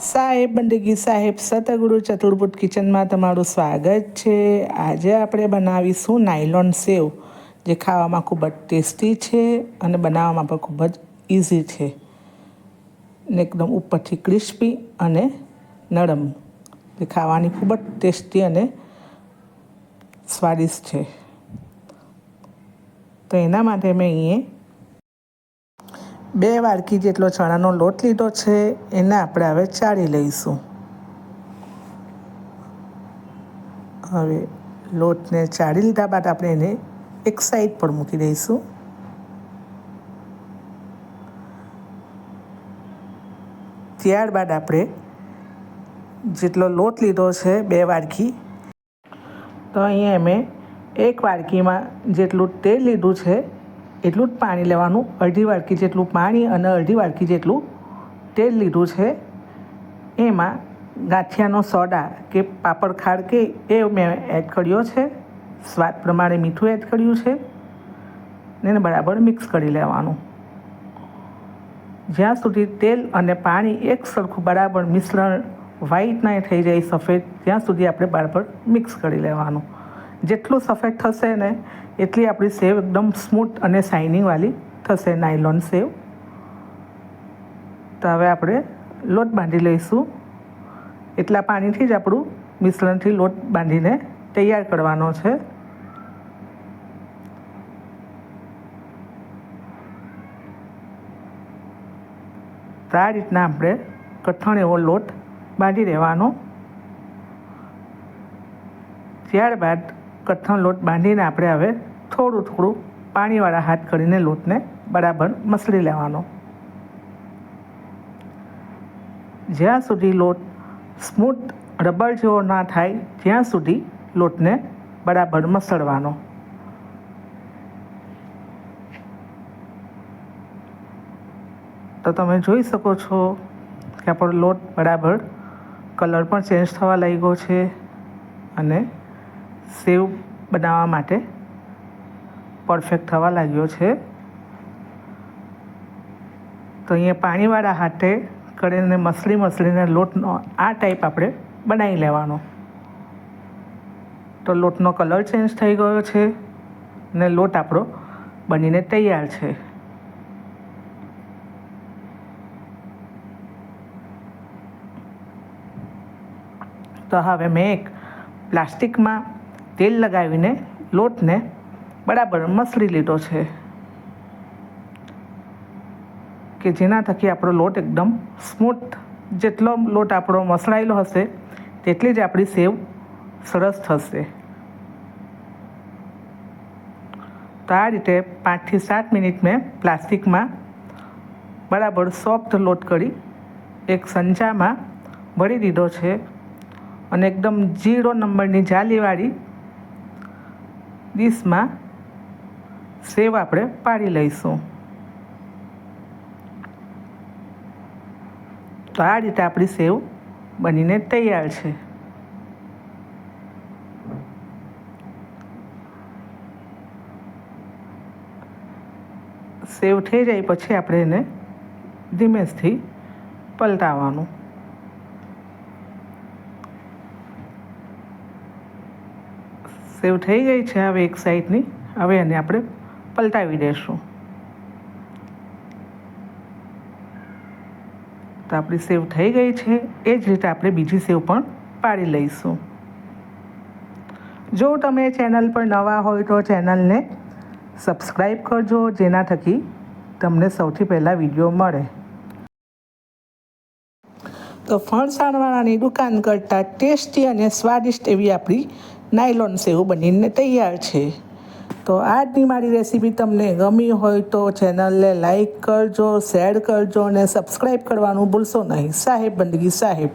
સાહેબ, બંદગી સાહેબ, સતગુરુ ચતુર્ભુટ કિચનમાં તમારું સ્વાગત છે. આજે આપણે બનાવીશું નાયલોન સેવ, જે ખાવામાં ખૂબ જ ટેસ્ટી છે અને બનાવવામાં પણ ખૂબ જ ઇઝી છે. ને એકદમ ઉપરથી ક્રિસ્પી અને નરમ. જે ખાવાની ખૂબ જ ટેસ્ટી અને સ્વાદિષ્ટ છે. તો એના માટે મેં અહીંયા બે વાડકી જેટલો ચણાનો લોટ લીધો છે, એને આપણે હવે ચાળી લઈશું. હવે લોટને ચાળી લીધા બાદ આપણે એને એક સાઈડ પર મૂકી દઈશું. ત્યારબાદ આપણે જેટલો લોટ લીધો છે, બે વાડકી, તો અહીંયા મેં એક વાડકીમાં જેટલું તેલ લીધું છે એટલું જ પાણી લેવાનું, અડધી વાડકી જેટલું પાણી અને અડધી વાડકી જેટલું તેલ લીધું છે. એમાં ગાંઠિયાનો સોડા કે પાપડ ખાડ કે એ મેં એડ કર્યો છે. સ્વાદ પ્રમાણે મીઠું એડ કર્યું છે. ને એને બરાબર મિક્સ કરી લેવાનું. જ્યાં સુધી તેલ અને પાણી એક સરખું બરાબર મિશ્રણ વ્હાઈટ ના થઈ જાય સફેદ, ત્યાં સુધી આપણે બરાબર મિક્સ કરી લેવાનું. જેટલું સફેદ થશે ને એટલી આપણી સેવ એકદમ સ્મૂથ અને શાઇનિંગવાળી થશે નાયલોન સેવ. તો હવે આપણે લોટ બાંધી લઈશું. એટલા પાણીથી જ આપણું મિશ્રણથી લોટ બાંધીને તૈયાર કરવાનો છે. તો આ રીતના આપણે કઠણ એવો લોટ બાંધી દેવાનો ત્યારબાદ કઠણ લોટ બાંધીને આપણે હવે થોડું થોડું પાણીવાળા હાથ કરીને લોટને બરાબર મસળી લેવાનો. જ્યાં સુધી લોટ સ્મૂથ રબર જેવો ના થાય, ત્યાં સુધી લોટને બરાબર મસળવાનો. તો તમે જોઈ શકો છો કે આપણો લોટ બરાબર કલર પણ ચેન્જ થવા લાગ્યો છે અને સેવ બનાવવા માટે પરફેક્ટ થવા લાગ્યો છે. તો અહીંયા પાણીવાળા હાથે કરીને મસળી મસળીને લોટનો આ ટાઈપ આપણે બનાવી લેવાનો. તો લોટનો કલર ચેન્જ થઈ ગયો છે ને લોટ આપણો બનીને તૈયાર છે. તો હવે મેં એક પ્લાસ્ટિકમાં તેલ લગાવીને લોટને બરાબર મસળી લીધો છે. કે જેના થકી આપણો લોટ એકદમ સ્મૂથ જેટલો લોટ આપણો મસળાયેલો હશે, તેટલી જ આપણી સેવ સરસ થશે. તો આ રીતે પાંચથી સાત મિનિટ મેં પ્લાસ્ટિકમાં બરાબર સોફ્ટ લોટ કરી એક સંચામાં ભરી દીધો છે. અને એકદમ ઝીરો નંબરની જાલીવાળી ડીશમાં સેવ આપણે પાડી લઈશું. તો આ રીતે આપણી સેવ બનીને તૈયાર છે. સેવ થઈ જાય પછી આપણે એને ધીમેથી પલટાવવાનું સેવ થઈ ગઈ છે હવે એક સાઈડની. હવે એને આપણે પલટાવી દઈશું તો આપણી સેવ થઈ ગઈ છે. એ જ રીતે આપણે બીજી સેવ પણ પાડી લઈશું. જો તમે ચેનલ પર નવા હોય તો ચેનલને સબસ્ક્રાઈબ કરજો, જેના થકી તમને સૌથી પહેલાં વીડિયો મળે. તો ફણસાણવાળાની દુકાન કરતાં ટેસ્ટી અને સ્વાદિષ્ટ એવી આપણી નાયલોન સેવ બનીને તૈયાર છે. તો આજની મારી રેસીપી તમને ગમી હોય તો ચેનલને લાઈક કરજો, શેર કરજો અને સબસ્ક્રાઈબ કરવાનું ભૂલશો નહીં. સાહેબ, બંદગી સાહેબ.